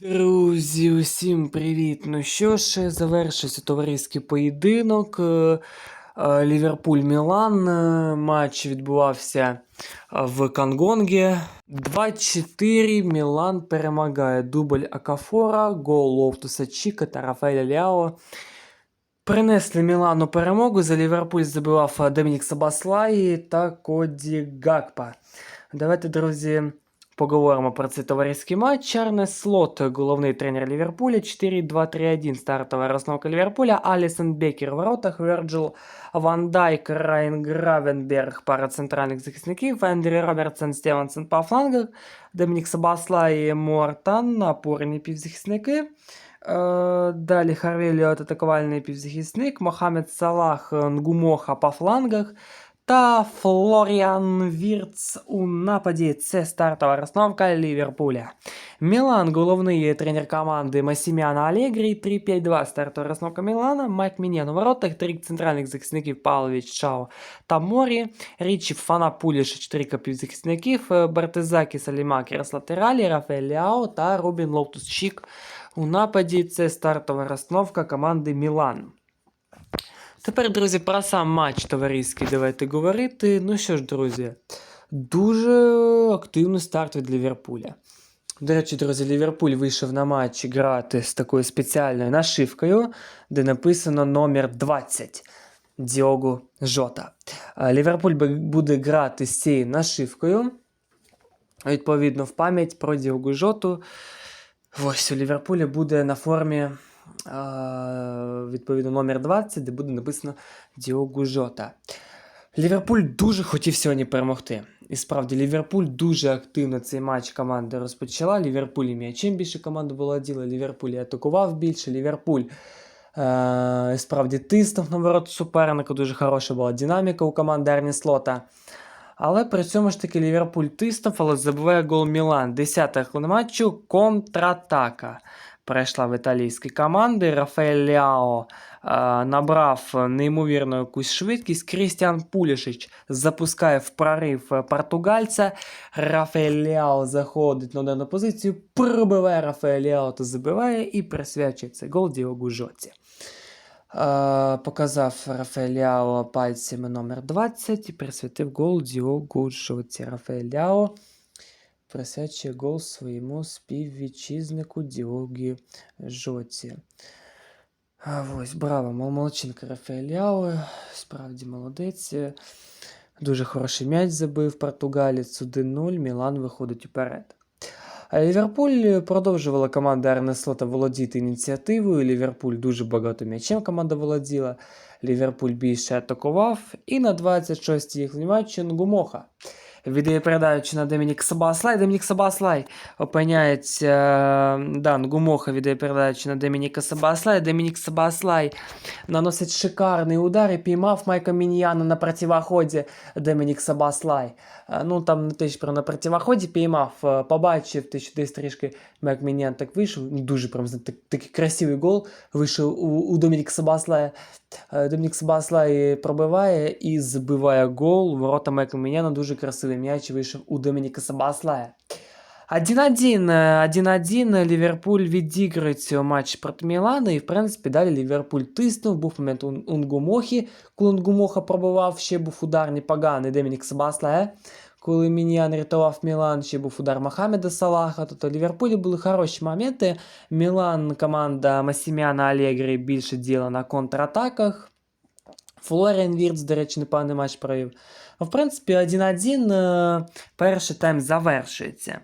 Друзі, усім привіт! Ну що ж, завершився товариський поєдинок. е, е, Ліверпуль-Мілан. Е, Матч відбувався е, в Кангонгі. 2-4 Мілан перемагає дубль Акафора, гол Лофтуса Чіка та Рафаеля Ляо. Принесли Мілану перемогу. За Ліверпуль забивав е, Домінік Сабаслай та Коді Гакпа. Давайте, друзі, Поговоримо про цей товариський матч. Чарне Слот, головний тренер Ліверпуля. 4-2-3-1 стартова розновка Ліверпуля. Алісон Бекер в воротах. Верджил Ван Дайк, Райан Гравенберг, пара центральних захисників. Ендрі Робертсон, Стевенсон по флангах. Домінік Сабасла і Мортан, опорні півзахисники. Е, Далі Харвеліот, атакувальний півзахисник. Мохамед Салах, Нгумоха по флангах та Флоріан Вірц у нападі. Це стартова розновка Ліверпуля. Мілан, головний тренер команди Масіміана Алегрі, 3-5-2 стартова розновка Мілана, Майк Мінєн у воротах, три центральних захисників Павлович, Чао та Морі, Річі Фана Пуліш, чотирика півзахисників, Бартезакі Салімакерс латералі, Рафаель Ляо та Рубін Лоутус Чік у нападі. Це стартова розновка команди Мілан. Тепер, друзі, про сам матч товариський давайте говорити. Ну що ж, друзі, дуже активний старт від Ліверпуля. До речі, друзі, Ліверпуль вийшов на матч грати з такою спеціальною нашивкою, де написано номер 20 Діогу Жота. Ліверпуль буде грати з цією нашивкою. Відповідно, в пам'ять про Діогу Жоту. Ось у Ліверпуля буде на формі відповідно номер 20, де буде написано Діогу Жота. Ліверпуль дуже хотів сьогодні перемогти. І справді, Ліверпуль дуже активно цей матч команда розпочала. Ліверпуль і м'ячем більше команда володіла, Ліверпуль і атакував більше. Ліверпуль е, справді тиснув на ворот суперника. Дуже хороша була динаміка у команди Арні Слота. Але при цьому ж таки Ліверпуль тиснув, але забиває гол Мілан. 10-та хвилина матчу контратака. Перейшла в італійські команди. Рафаель Ляо е, набрав неймовірну якусь швидкість. Крістіан Пулішич запускає в прорив е, португальця. Рафаель Ляо заходить на дану позицію, пробиває Рафаель Ляо та забиває і присвячує цей гол Діогу Жоті. Е, показав Рафаель Ляо пальцями номер 20 і присвятив гол Діогу Жоті. Рафаель Ляо присвячує гол своєму співвітчизнику Діогі Жоті. Ось, браво, мол- молодчинка Рафаель Ляо, справді молодець. Дуже хороший м'яч забив португалець 1-0, Мілан виходить уперед. Ліверпуль продовжувала команда Арне Слота володіти ініціативою. Ліверпуль дуже багато м'ячем команда володіла. Ліверпуль більше атакував. І на 26-й хвилині матчу Нгумоха. Віддає передачу на Домінік Сабаслай. Домінік Сабаслай опиняється. Да, Нгумоха віддає передачу на Домініка Сабаслай. Домінік Сабаслай наносить шикарний удар і піймав Майка Міньяна на противоході Домінік Сабаслай. Е, Ну там не те, що на противоході піймав, е, побачив, те, що десь трішки Майк Міньян так вийшов. Ну, дуже прям так, такий красивий гол вийшов у, у Домінік Сабаслая. Е, Домінік Сабаслай пробиває і забиває гол. Ворота Майка Міньяна дуже красивий м'яч вийшов у Домініка Сабаслая. 1-1, е, 1-1 Ліверпуль відіграє цього матч проти Мілана, і в принципі далі Ліверпуль тиснув, був момент у Унгумохі, коли Унгумоха пробивав, ще був удар непоганий Домінік Сабаслая. Коли Міньян рятував Мілан, ще був удар Мохамеда Салаха, тобто у Ліверпулі були хороші моменти. Мілан, команда Масіміана Алегрі більше діла на контратаках. Флоріан Вірц, до речі, непоганий матч провів. В принципі, 1-1 е, перший тайм завершується.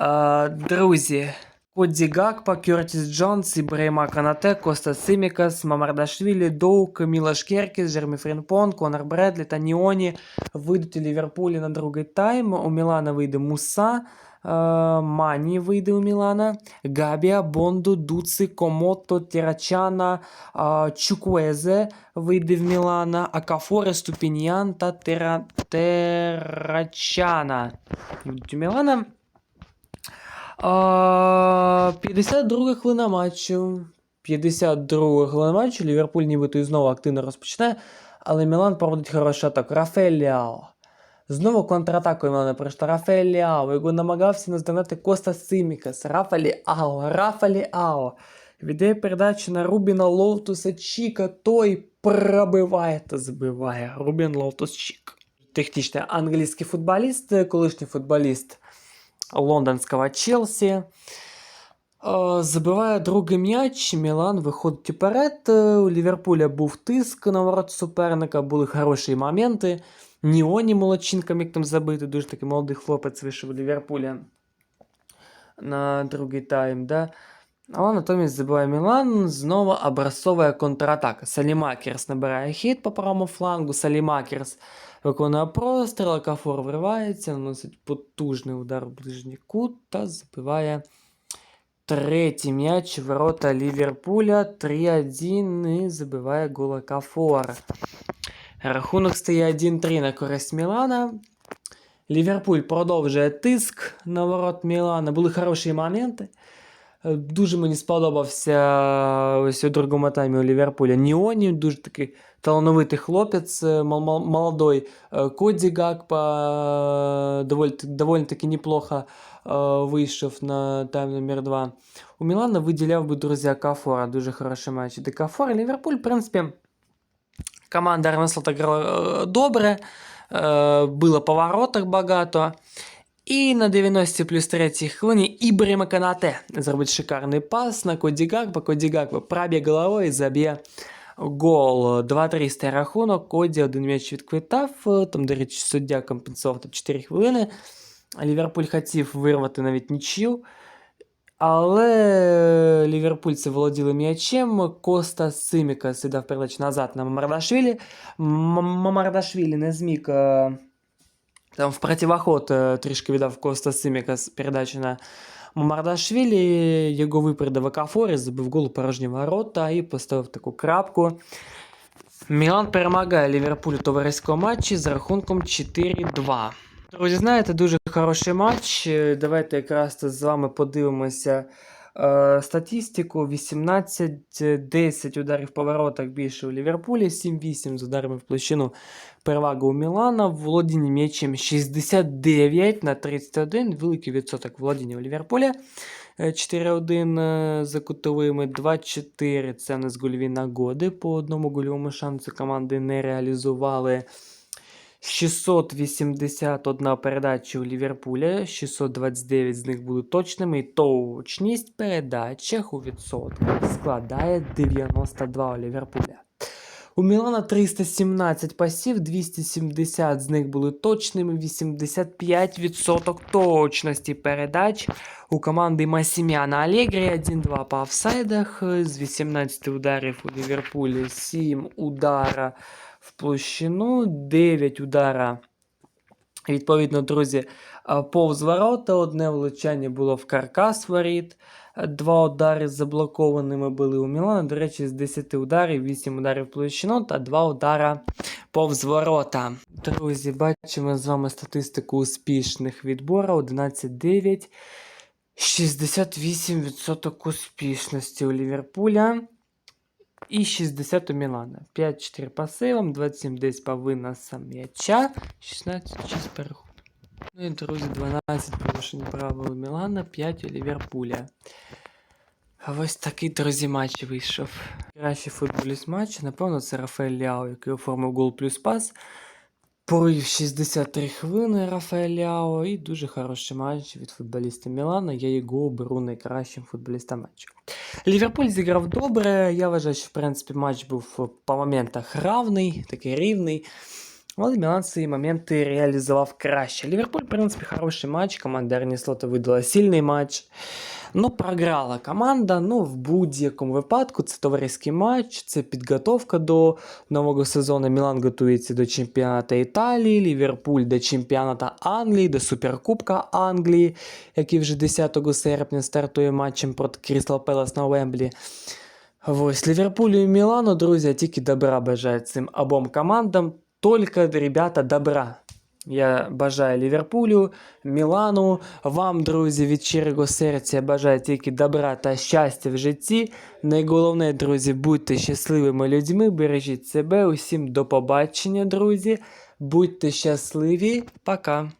Е, Друзі, Коді Гакпа, Кертіс Джонс, Ібрейма Канате, Коста Симікас, Мамардашвілі, Доук, Мілаш Керкіс, Жермі Фрінпон, Конор Бредлі та Ніоні вийдуть у Ліверпулі на другий тайм. У Мілана вийде Муса, Мані вийде у Мілана, Габія, Бонду, Дуци, Комото, Тірачана, е, Чукуезе вийде в Мілана, Акафоре, Ступіньян та Тера... Терачана. Вийдуть у Мілана. А, 52 хвилина матчу. 52 хвилина матчу. Ліверпуль нібито і знову активно розпочинає, але Мілан проводить хорошу атаку. Рафаель Ляо Знову контратакою Мілана пройшла Рафаель Ліао. Його намагався наздогнати Коста Симікас. Рафа Ліао, Рафа Ліао. Віддає передачу на Рубіна Лоутуса Чіка. Той пробиває та забиває. Рубін Лоутус Чік. Технічний англійський футболіст, колишній футболіст лондонського Челсі. Е, Забиває другий м'яч, Мілан виходить вперед. Е, У Ліверпуля був тиск на ворот суперника, були хороші моменти. Ніоні молодчинка міг там забити, дуже такий молодий хлопець вийшов у Ліверпуля на другий тайм. Да? Але натомість забиває Мілан, знову образцова контратака. Салімакерс набирає хід по правому флангу, Салімакерс виконує простріл, Кафор вривається, наносить потужний удар в ближній кут та забиває третій м'яч в ворота Ліверпуля. 3-1 і забиває гола Кафор. Рахунок стає 1-3 на користь Мілана. Ліверпуль продовжує тиск на ворот Мілана. Були хороші моменти. Е, Дуже мені сподобався ось у другому таймі у Ліверпуля Ніоні, дуже такий талановитий хлопець, е, мол- мол- молодой. Е, Коді Гакпа доволі, доволі таки неплохо е, вийшов на тайм номер 2. У Мілана виділяв би друзі Кафора, дуже хороший матч. Де Кафор, Ліверпуль, в принципі, команда Арнеслота грала е, добре, е, було повороток багато. І на 90 плюс 3 хвилині Ібріма Канате зробить шикарний пас на Коді Гакпа. Коді Гакпа проб'є головою і заб'є гол. 2-3 стає рахунок. Коді один м'яч відквитав. Там, до речі, суддя компенсував там 4 хвилини. Ліверпуль хотів вирвати навіть нічию. Але ліверпульці володіли м'ячем. Коста Симіка сідав передач назад на Мамардашвілі. Мамардашвілі не зміг. е, Там в противоход е, трішки віддав Коста Симіка з передачі на Мамардашвілі. Його випередив Акафор і забив гол порожні ворота і поставив таку крапку. Мілан перемагає Ліверпуль у товариському матчі з рахунком 4-2. Друзі, знаєте, дуже хороший матч. Е, Давайте якраз з вами подивимося е, статистику. 18-10 ударів по воротах більше у Ліверпулі, 7-8 з ударами в площину перевага у Мілана. Володіння м'ячем 69 на 31. Великий відсоток володіння у Ліверпуля. Е, 4-1 е, за кутовими, 2-4 це не з гольові нагоди. По одному гольовому шансу команди не реалізували. 681 передача у Ліверпуля, 629 з них були точними, і точність передачах у відсотках складає 92 у Ліверпуля. У Мілана 317 пасів, 270 з них були точними, 85% точності передач. У команди Масімяна Алегрі 1-2 по офсайдах, з 18 ударів у Ліверпулі 7 удара в площину, 9 удара. Відповідно, друзі, повз ворота, одне влучання було в каркас воріт, два удари заблокованими були у Мілана. До речі, з 10 ударів, 8 ударів площину та 2 удара повз ворота. Друзі, бачимо з вами статистику успішних відборів 11-9. 68% успішності у Ліверпуля. І 60 у Мілана. 5-4 по сейвам, 27 десь по виносам м'яча, 16 6 переход. Ну і, друзі, 12 порушень правил Мілана, 5 у Ліверпуля. А ось такий, друзі, матч вийшов. Кращий футболіст матчу, напевно, це Рафаель Ляо, який оформив гол плюс пас. Порив 63 хвилини Рафаель Ляо і дуже хороший матч від футболіста Мілана. Я його оберу найкращим футболістом матчу. Ліверпуль зіграв добре. Я вважаю, що в принципі матч був по моментах равний, такий рівний. Але Мілан свої моменти реалізував краще. Ліверпуль, в принципі, хороший матч. Команда Арні Слота видала сильний матч. Ну, програла команда. Ну, в будь-якому випадку це товариський матч, це підготовка до нового сезону. Мілан готується до чемпіонату Італії, Ліверпуль до чемпіонату Англії, до Суперкубка Англії, який вже 10 серпня стартує матчем проти Крістал Пелас на Вемблі. Ось Ліверпулю і Мілану, друзі, тільки добра бажаю цим обом командам. Тільки, ребята, добра. Я бажаю Ліверпулю, Мілану, вам, друзі, від щирого серця бажаю тільки добра та щастя в житті. Найголовне, друзі, будьте щасливими людьми, бережіть себе. Усім до побачення, друзі. Будьте щасливі, пока!